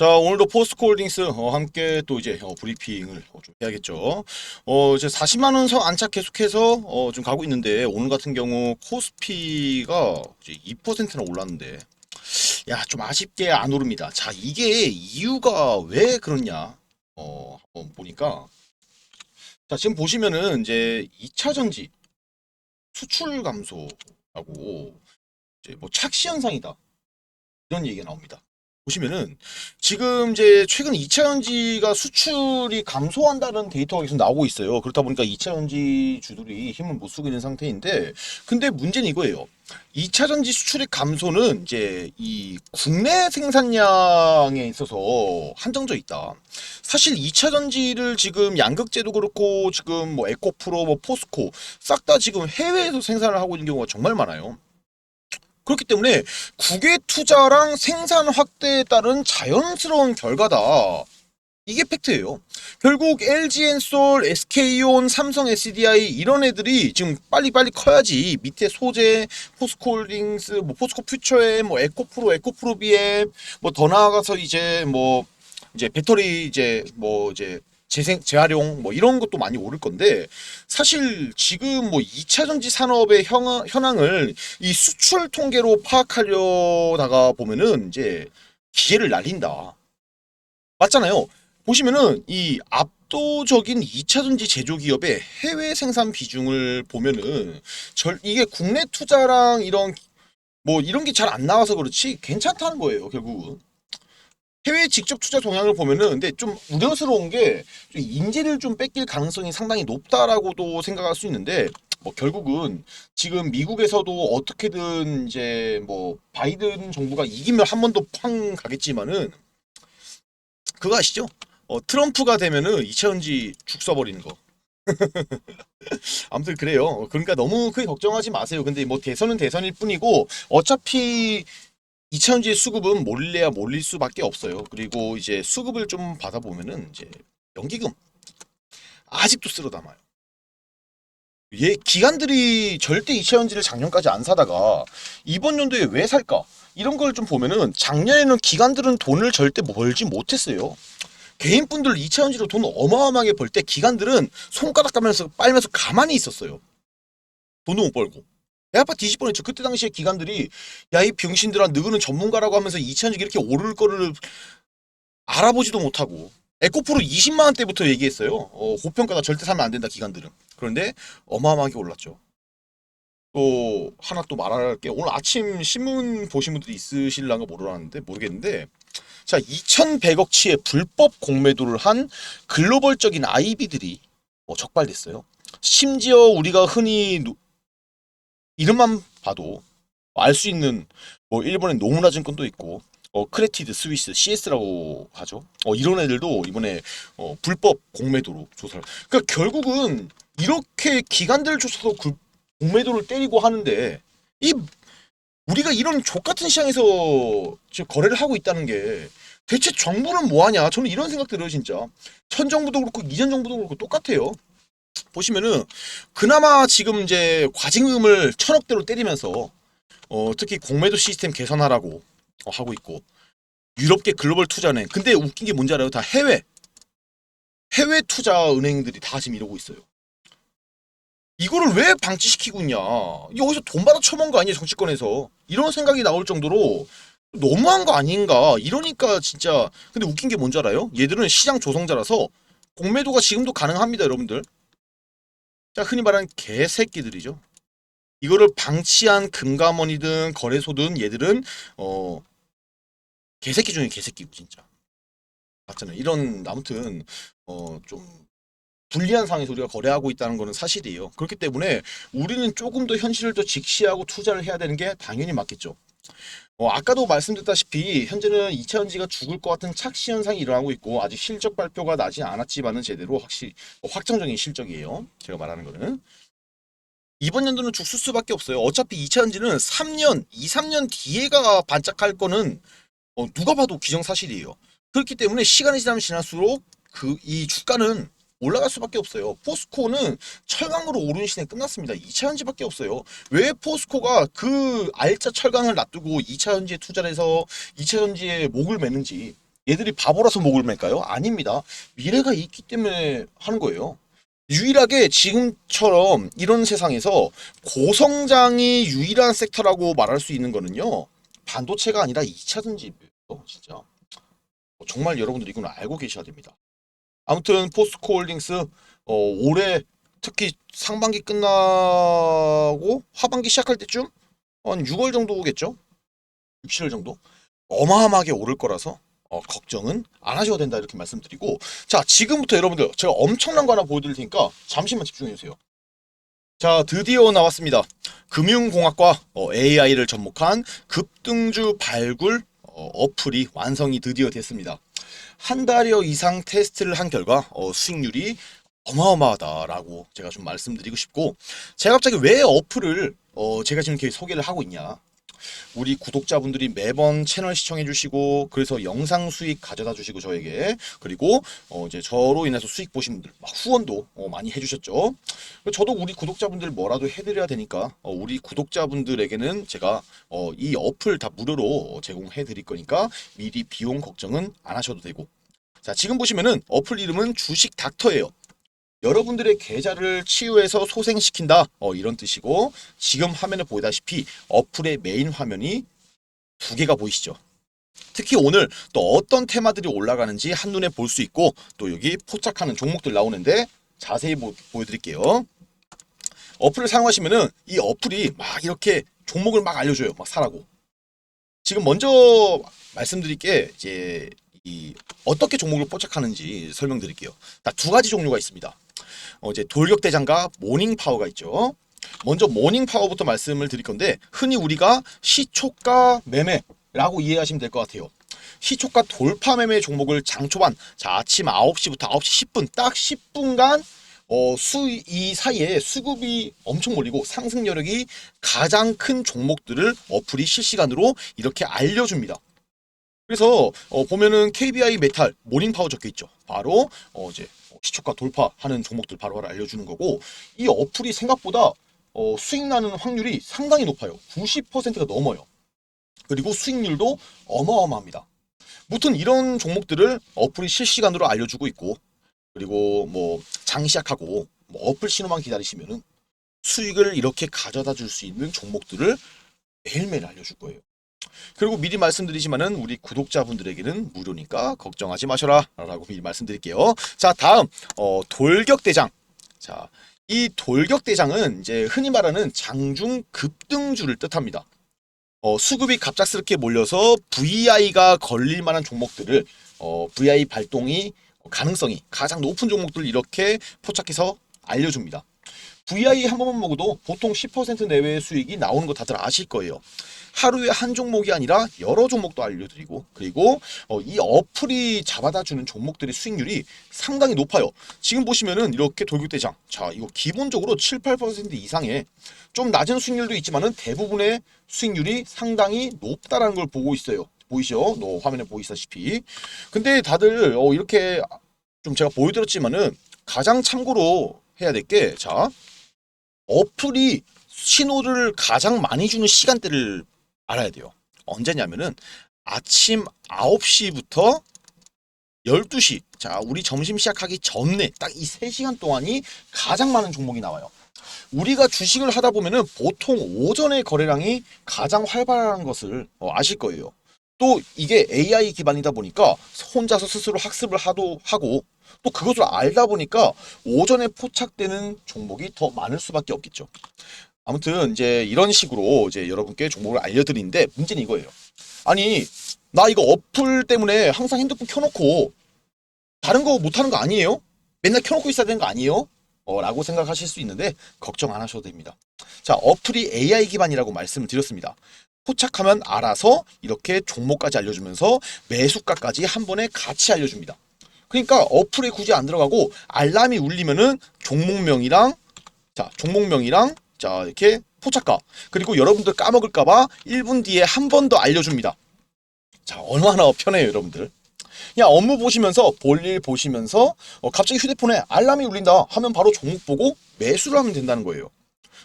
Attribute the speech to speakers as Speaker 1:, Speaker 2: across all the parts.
Speaker 1: 자, 오늘도 포스코홀딩스 어, 함께 또 이제 어, 브리핑을 어, 좀 해야겠죠. 어, 이제 40만 원선 안착 계속해서 어, 좀 가고 있는데 오늘 같은 경우 코스피가 이제 2%나 올랐는데 야, 좀 아쉽게 안 오릅니다. 자, 이게 이유가 왜 그렇냐? 어, 한번 보니까 자, 지금 보시면은 이제 2차 전지 수출 감소하고 이제 뭐 착시 현상이다. 이런 얘기가 나옵니다. 보시면은 지금 이제 최근 2차 전지가 수출이 감소한다는 데이터가 계속 나오고 있어요. 그렇다 보니까 2차 전지 주들이 힘을 못 쓰고 있는 상태인데 근데 문제는 이거예요. 2차 전지 수출의 감소는 이제 이 국내 생산량에 있어서 한정져 있다. 사실 2차 전지를 지금 양극재도 그렇고 지금 뭐 에코프로 뭐 포스코 싹 다 지금 해외에서 생산을 하고 있는 경우가 정말 많아요. 그렇기 때문에 국외 투자랑 생산 확대에 따른 자연스러운 결과다. 이게 팩트예요. 결국 LG엔솔, SK온, 삼성 SDI 이런 애들이 지금 빨리빨리 커야지 밑에 소재, 포스코홀딩스, 뭐 포스코 퓨처에 뭐 에코프로, 에코프로비에 뭐더 나아가서 이제 뭐 이제 배터리 이제 뭐 이제 재생 재활용 뭐 이런 것도 많이 오를 건데 사실 지금 뭐 2차 전지 산업의 현황, 현황을 이 수출 통계로 파악하려다가 보면은 이제 기회를 날린다. 맞잖아요. 보시면은 이 압도적인 2차 전지 제조 기업의 해외 생산 비중을 보면은 절 이게 국내 투자랑 이런 뭐 이런 게 잘 안 나와서 그렇지 괜찮다는 거예요, 결국은. 해외 직접 투자 동향을 보면은 근데 좀 우려스러운 게 좀 인재를 좀 뺏길 가능성이 상당히 높다라고도 생각할 수 있는데 뭐 결국은 지금 미국에서도 어떻게든 이제 뭐 바이든 정부가 이기면 한 번 더 팡 가겠지만은 그거 아시죠? 어, 트럼프가 되면은 2차전지 죽 써버리는 거. 아무튼 그래요. 어, 그러니까 너무 크게 걱정하지 마세요. 근데 뭐 대선은 대선일 뿐이고 어차피 2차전지의 수급은 몰래야 몰릴 수밖에 없어요. 그리고 이제 수급을 좀 받아보면은 이제 연기금 아직도 쓸어 담아요. 얘 기관들이 절대 2차전지를 작년까지 안 사다가 이번 연도에 왜 살까? 이런 걸 좀 보면은 작년에는 기관들은 돈을 절대 벌지 못했어요. 개인분들 2차전지로 돈 어마어마하게 벌 때 기관들은 손가락 까면서 빨면서 가만히 있었어요. 돈도 못 벌고. 내 아빠 뒤집 뻔했죠. 그때 당시에 기관들이 야 이 병신들아 너는 전문가라고 하면서 2차전지 이렇게 오를 거를 알아보지도 못하고 에코프로 20만 원대부터 얘기했어요. 어, 고평가다 절대 사면 안 된다 기관들은. 그런데 어마어마하게 올랐죠. 또 하나 또 말할 게 오늘 아침 신문 보신 분들이 있으실랑가 모르겠는데 모르겠는데 자 2,100억치의 불법 공매도를 한 글로벌적인 IB들이 어, 적발됐어요. 심지어 우리가 흔히 노- 이름만 봐도 알 수 있는 뭐 일본의 노무라 증권도 있고 어, 크레티드 스위스 CS라고 하죠. 어, 이런 애들도 이번에 어, 불법 공매도로 조사를. 그러니까 결국은 이렇게 기관들을 그 공매도를 때리고 하는데 이 우리가 이런 족 같은 시장에서 지금 거래를 하고 있다는 게 대체 정부는 뭐 하냐? 저는 이런 생각 들어요, 진짜. 현 정부도 그렇고 이전 정부도 그렇고 똑같아요. 보시면은 그나마 지금 이제 과징금을 천억대로 때리면서 어, 특히 공매도 시스템 개선하라고 어, 하고 있고 유럽계 글로벌 투자은행 근데 웃긴 게 뭔지 알아요? 다 해외 해외 투자 은행들이 다 지금 이러고 있어요. 이거를 왜 방치시키고 있냐? 어디서 돈 받아 처먹은 거 아니에요 정치권에서 이런 생각이 나올 정도로 너무한 거 아닌가? 이러니까 진짜 근데 웃긴 게 뭔지 알아요? 얘들은 시장 조성자라서 공매도가 지금도 가능합니다, 여러분들. 자, 흔히 말하는 개새끼들이죠. 이거를 방치한 금감원이든 거래소든 얘들은 어 개새끼 중에 개새끼고 진짜 맞잖아요. 이런 아무튼 어 좀 불리한 상황에서 우리가 거래하고 있다는 거는 사실이에요. 그렇기 때문에 우리는 조금 더 현실을 더 직시하고 투자를 해야 되는 게 당연히 맞겠죠. 어, 아까도 말씀드렸다시피 현재는 2차전지가 죽을 것 같은 착시 현상이 일어나고 있고 아직 실적 발표가 나지 않았지만은 제대로 확실 어, 확정적인 실적이에요. 제가 말하는 거는 이번 연도는 죽을 수밖에 없어요. 어차피 2차전지는 3년, 2, 3년 뒤에가 반짝할 거는 어, 누가 봐도 기정사실이에요. 그렇기 때문에 시간이 지나면 지날수록 그 이 주가는 올라갈 수밖에 없어요. 포스코는 철강으로 오르는 시대 끝났습니다. 2차 전지밖에 없어요. 왜 포스코가 그 알짜 철강을 놔두고 2차 전지에 투자를 해서 2차 전지에 목을 매는지 얘들이 바보라서 목을 맬까요? 아닙니다. 미래가 있기 때문에 하는 거예요. 유일하게 지금처럼 이런 세상에서 고성장이 유일한 섹터라고 말할 수 있는 거는요. 반도체가 아니라 2차 전지예요. 진짜. 어, 정말 여러분들이 이건 알고 계셔야 됩니다. 아무튼 포스코 홀딩스 어, 올해 특히 상반기 끝나고 하반기 시작할 때쯤 한 6월 정도겠죠? 6, 7월 정도? 어마어마하게 오를 거라서 어, 걱정은 안 하셔도 된다 이렇게 말씀드리고 자 지금부터 여러분들 제가 엄청난 거 하나 보여드릴 테니까 잠시만 집중해 주세요. 자 드디어 나왔습니다. 금융공학과 어, AI를 접목한 급등주 발굴 어, 어플이 완성이 드디어 됐습니다. 한 달여 이상 테스트를 한 결과 어, 수익률이 어마어마하다라고 제가 좀 말씀드리고 싶고 제가 갑자기 왜 어플을 어, 제가 지금 이렇게 소개를 하고 있냐 우리 구독자분들이 매번 채널 시청해 주시고 그래서 영상 수익 가져다 주시고 저에게 그리고 어 이제 저로 인해서 수익 보신 분들 막 후원도 어 많이 해주셨죠. 저도 우리 구독자분들 뭐라도 해드려야 되니까 어 우리 구독자분들에게는 제가 어 이 어플 다 무료로 제공해 드릴 거니까 미리 비용 걱정은 안 하셔도 되고 자 지금 보시면은 어플 이름은 주식 닥터예요. 여러분들의 계좌를 치유해서 소생시킨다. 어, 이런 뜻이고 지금 화면에 보이다시피 어플의 메인 화면이 두 개가 보이시죠? 특히 오늘 또 어떤 테마들이 올라가는지 한눈에 볼 수 있고 또 여기 포착하는 종목들 나오는데 자세히 보, 보여드릴게요. 어플을 사용하시면은 이 어플이 막 이렇게 종목을 막 알려줘요. 막 사라고. 지금 먼저 말씀드릴 게 이제 이 어떻게 종목을 포착하는지 설명드릴게요. 딱두 가지 종류가 있습니다. 어, 이제 돌격대장과 모닝 파워가 있죠. 먼저 모닝 파워부터 말씀을 드릴 건데 흔히 우리가 시초가 매매라고 이해하시면 될 것 같아요. 시초가 돌파 매매 종목을 장초반 자 아침 9시부터 9시 10분 딱 10분간 어, 수, 이 사이에 수급이 엄청 몰리고 상승 여력이 가장 큰 종목들을 어플이 실시간으로 이렇게 알려줍니다. 그래서 어, 보면은 KBI 메탈 모닝 파워 적혀 있죠. 바로 어, 이제 시초가 돌파하는 종목들 바로바로 알려주는 거고 이 어플이 생각보다 어, 수익 나는 확률이 상당히 높아요. 90%가 넘어요. 그리고 수익률도 어마어마합니다. 무튼 이런 종목들을 어플이 실시간으로 알려주고 있고 그리고 뭐 장 시작하고 뭐 어플 신호만 기다리시면은 수익을 이렇게 가져다 줄 수 있는 종목들을 매일매일 알려줄 거예요. 그리고 미리 말씀드리지만은 우리 구독자분들에게는 무료니까 걱정하지 마셔라 라고 미리 말씀드릴게요. 자 다음 어, 돌격대장. 자 이 돌격대장은 이제 흔히 말하는 장중 급등주를 뜻합니다. 어, 수급이 갑작스럽게 몰려서 VI가 걸릴 만한 종목들을 어, VI 발동이 가능성이 가장 높은 종목들 이렇게 포착해서 알려줍니다. VI 한 번만 먹어도 보통 10% 내외의 수익이 나오는 거 다들 아실 거예요. 하루에 한 종목이 아니라 여러 종목도 알려드리고 그리고 어, 이 어플이 잡아다 주는 종목들의 수익률이 상당히 높아요. 지금 보시면은 이렇게 돌격대장 자 이거 기본적으로 7, 8% 이상의 좀 낮은 수익률도 있지만은 대부분의 수익률이 상당히 높다라는 걸 보고 있어요. 보이시죠? 너 화면에 보이시다시피. 근데 다들 어, 이렇게 좀 제가 보여드렸지만은 가장 참고로 해야 될 게 자 어플이 신호를 가장 많이 주는 시간대를 알아야 돼요. 언제냐면은 아침 9시부터 12시. 자, 우리 점심 시작하기 전에 딱 이 3시간 동안이 가장 많은 종목이 나와요. 우리가 주식을 하다 보면은 보통 오전에 거래량이 가장 활발한 것을 어, 아실 거예요. 또 이게 AI 기반이다 보니까 혼자서 스스로 학습을 하도 하고 또 그것을 알다 보니까 오전에 포착되는 종목이 더 많을 수밖에 없겠죠. 아무튼 이제 이런 식으로 이제 여러분께 종목을 알려드리는데 문제는 이거예요. 아니 나 이거 어플 때문에 항상 핸드폰 켜놓고 다른 거 못하는 거 아니에요? 맨날 켜놓고 있어야 되는 거 아니에요? 어, 라고 생각하실 수 있는데 걱정 안 하셔도 됩니다. 자 어플이 AI 기반이라고 말씀을 드렸습니다. 포착하면 알아서 이렇게 종목까지 알려주면서 매수가까지 한 번에 같이 알려줍니다. 그러니까 어플에 굳이 안 들어가고 알람이 울리면은 종목명이랑 자 종목명이랑 자 이렇게 포착가 그리고 여러분들 까먹을까봐 1분 뒤에 한 번 더 알려줍니다. 자 얼마나 편해요 여러분들. 그냥 업무 보시면서 볼일 보시면서 어, 갑자기 휴대폰에 알람이 울린다 하면 바로 종목 보고 매수를 하면 된다는 거예요.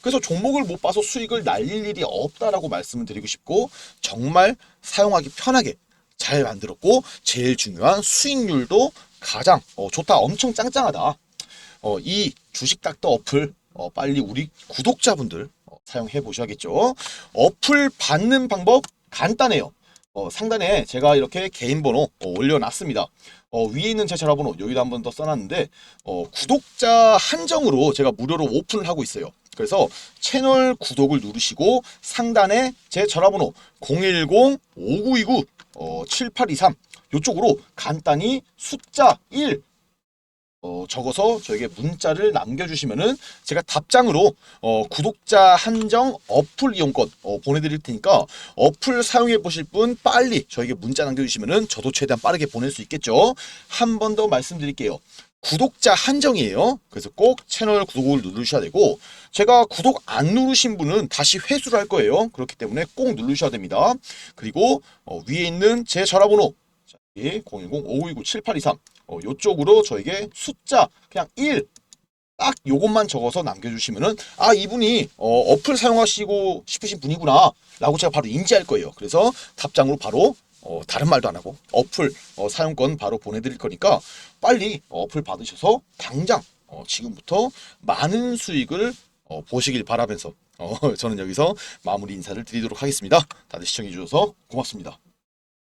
Speaker 1: 그래서 종목을 못 봐서 수익을 날릴 일이 없다라고 말씀을 드리고 싶고 정말 사용하기 편하게 잘 만들었고 제일 중요한 수익률도 가장 어, 좋다. 엄청 짱짱하다. 어, 이 주식 닥터 어플 어, 빨리 우리 구독자분들 어, 사용해 보셔야겠죠. 어플 받는 방법 간단해요. 어, 상단에 제가 이렇게 개인 번호 어, 올려놨습니다. 어, 위에 있는 제 전화번호 여기도 한번 더 써놨는데 어, 구독자 한정으로 제가 무료로 오픈을 하고 있어요. 그래서 채널 구독을 누르시고 상단에 제 전화번호 010-5929 어, 7823 이쪽으로 간단히 숫자 1 어, 적어서 저에게 문자를 남겨주시면은 제가 답장으로 어, 구독자 한정 어플 이용권 어, 보내드릴 테니까 어플 사용해 보실 분 빨리 저에게 문자 남겨주시면은 저도 최대한 빠르게 보낼 수 있겠죠. 한 번 더 말씀드릴게요. 구독자 한정이에요. 그래서 꼭 채널 구독을 누르셔야 되고 제가 구독 안 누르신 분은 다시 회수를 할 거예요. 그렇기 때문에 꼭 누르셔야 됩니다. 그리고 어, 위에 있는 제 전화번호 010-5929-7823 어, 요쪽으로 저에게 숫자 그냥 1 딱 요것만 적어서 남겨주시면은 아 이분이 어, 어플 사용하시고 싶으신 분이구나 라고 제가 바로 인지할 거예요. 그래서 답장으로 바로 어, 다른 말도 안 하고 어플 어, 사용권 바로 보내드릴 거니까 빨리 어플 받으셔서 당장 어, 지금부터 많은 수익을 어, 보시길 바라면서 어, 저는 여기서 마무리 인사를 드리도록 하겠습니다. 다들 시청해 주셔서 고맙습니다